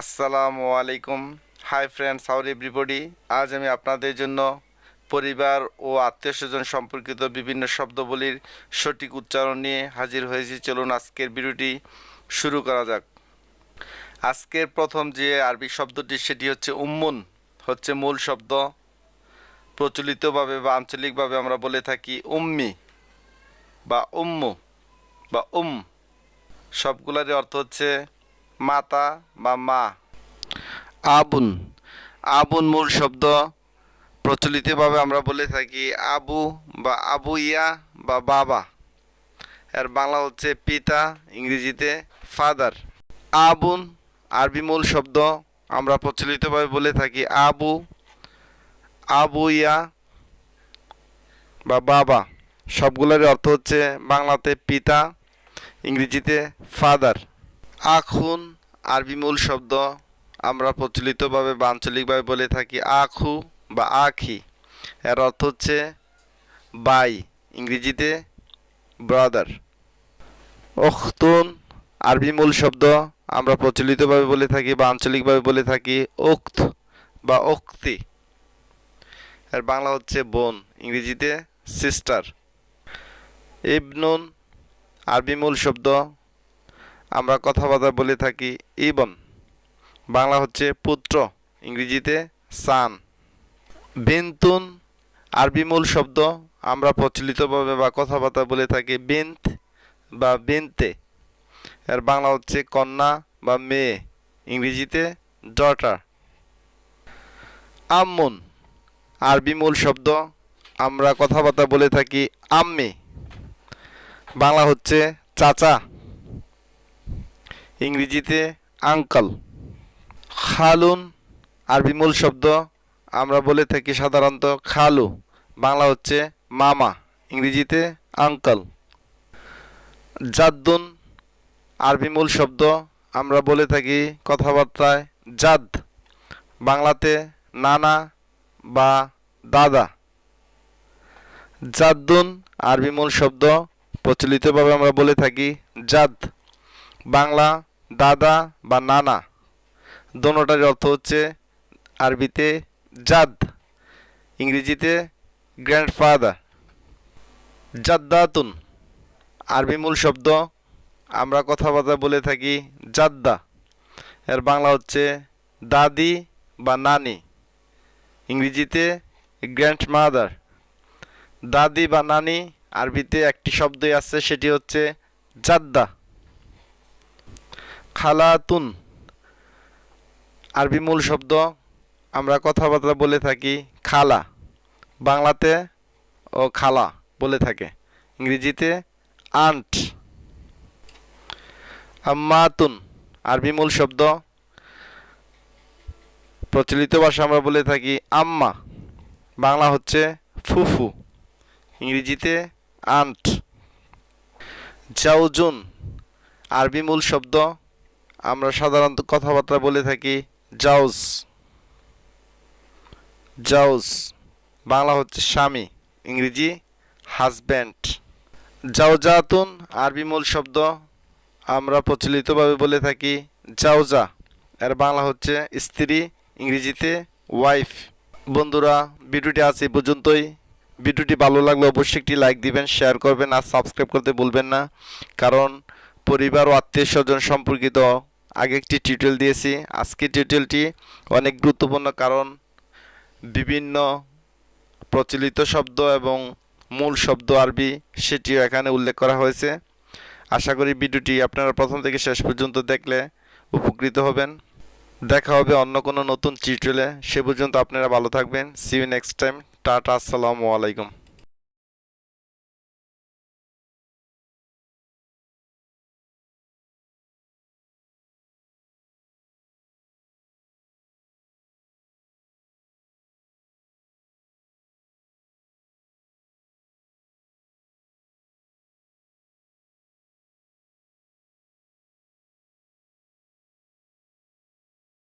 আসসালামু আলাইকুম। Hi friends how everybody আজ আমি আপনাদের জন্য পরিবার ও আত্মীয় স্বজন সম্পর্কিত বিভিন্ন শব্দবলীর সঠিক উচ্চারণ নিয়ে হাজির হয়েছি। চলুন আজকের ভিডিওটি শুরু করা যাক। আজকের প্রথম যে আরবি শব্দটি, সেটি হচ্ছে উম্মুন, হচ্ছে মূল শব্দ। প্রচলিতভাবে বা আঞ্চলিকভাবে আমরা বলে থাকি উম্মি বা উম্মু বা উম। সবগুলারই অর্থ হচ্ছে মাতা বা মা? আবুন। আবুন মূল শব্দ। প্রচলিতভাবে আমরা বলে থাকি আবু বা আবু ইয়া বা বাবা। এর বাংলা হচ্ছে পিতা, ইংরেজিতে ফাদার। আবুন আরবি মূল শব্দ। আমরা প্রচলিতভাবে বলে থাকি আবু আবু ইয়া বা বাবা। সবগুলোরই অর্থ হচ্ছে বাংলাতে পিতা, ইংরেজিতে ফাদার। আখুন আরবি মূল শব্দ। আমরা প্রচলিতভাবে বা আঞ্চলিকভাবে বলে থাকি আখু বা আখি এর অর্থ হচ্ছে বাই, ইংরেজিতে ব্রাদার অখতুন আরবি মূল শব্দ। আমরা প্রচলিতভাবে বলে থাকি বা আঞ্চলিকভাবে বলে থাকি উক্ত বা উক্তি এর বাংলা হচ্ছে বোন, ইংরেজিতে সিস্টার ইবনুন, আরবি মূল শব্দ। আমরা কথাবার্তা বলে থাকি, ইবন। বাংলা হচ্ছে পুত্র, ইংরেজিতে সান। বিন্তুন, আরবি মূল শব্দ। আমরা প্রচলিতভাবে বা কথাবার্তা বলে থাকি বিন্ত বা বিনতে। এর বাংলা হচ্ছে কন্যা বা মেয়ে, ইংরেজিতে ডটার। আম্মুন, আরবি মূল শব্দ। আমরা কথাবার্তা বলে থাকি আম্মি। বাংলা হচ্ছে চাচা। ইংরেজিতে আঙ্কাল, খালুন, আরবি মূল শব্দ। আমরা বলে থাকি সাধারণত খালু। বাংলা হচ্ছে মামা, ইংরেজিতে আঙ্কাল। জাদ্দুন, আরবি মূল শব্দ। আমরা বলে থাকি কথাবার্তায় জাদ। বাংলাতে নানা বা দাদা। জাদ্দুন, আরবি মূল শব্দ। প্রচলিতভাবে আমরা বলে থাকি জাদ। বাংলা দাদা বা নানা। দোনোটার অর্থ হচ্ছে আরবিতে জাদ, ইংরেজিতে গ্র্যান্ডফাদার জাদ্দাতুন, আরবি মূল শব্দ। আমরা কথাবার্তা বলে থাকি জাদ্দা। এর বাংলা হচ্ছে দাদি বা নানি। ইংরেজিতে গ্র্যান্ড মাদার দাদি বা নানি, আরবিতে একটি শব্দই আছে, সেটি হচ্ছে জাদ্দা। খালাতুন। আরবি মূল শব্দ, আমরা কথাবার্তা বলে থাকি খালা। বাংলাতে ও খালা বলে থাকে। ইংরেজিতে আন্ট। আম্মাতুন, আরবি মূল শব্দ। প্রচলিত ভাষা আমরা বলে থাকি আম্মা। বাংলা হচ্ছে ফুফু। ইংরেজিতে আন্ট। জাউজুন, আরবি মূল শব্দ। আমরা সাধারণত কথাবার্তা বলে থাকি জাউজ। জাউজ, বাংলা হচ্ছে স্বামী, ইংরেজি হাজব্যান্ড। জাউজাতুন, আরবি মূল শব্দ। আমরা প্রচলিতভাবে বলে থাকি জাউজা। এর বাংলা হচ্ছে স্ত্রী, ইংরেজিতে ওয়াইফ। বন্ধুরা, ভিডিওটি আছে পর্যন্তই। ভিডিওটি ভালো লাগলে অবশ্যই একটি লাইক দিবেন, শেয়ার করবেন আর সাবস্ক্রাইব করতে ভুলবেন না। কারণ পরিবার ও আত্মীয় স্বজন সম্পর্কিত আগে একটি টিউটোরিয়াল দিয়েছি। আজকের টিউটোরিয়ালটি অনেক গুরুত্বপূর্ণ কারণ বিভিন্ন প্রচলিত শব্দ এবং মূল শব্দ আরবি সেটিও এখানে উল্লেখ করা হয়েছে। আশা করি ভিডিওটি আপনারা প্রথম থেকে শেষ পর্যন্ত দেখলে উপকৃত হবেন। দেখা হবে অন্য কোনো নতুন টিউটোরিয়ালে সে পর্যন্ত আপনারা ভালো থাকবেন। See you next time tata, আসসালামু আলাইকুম।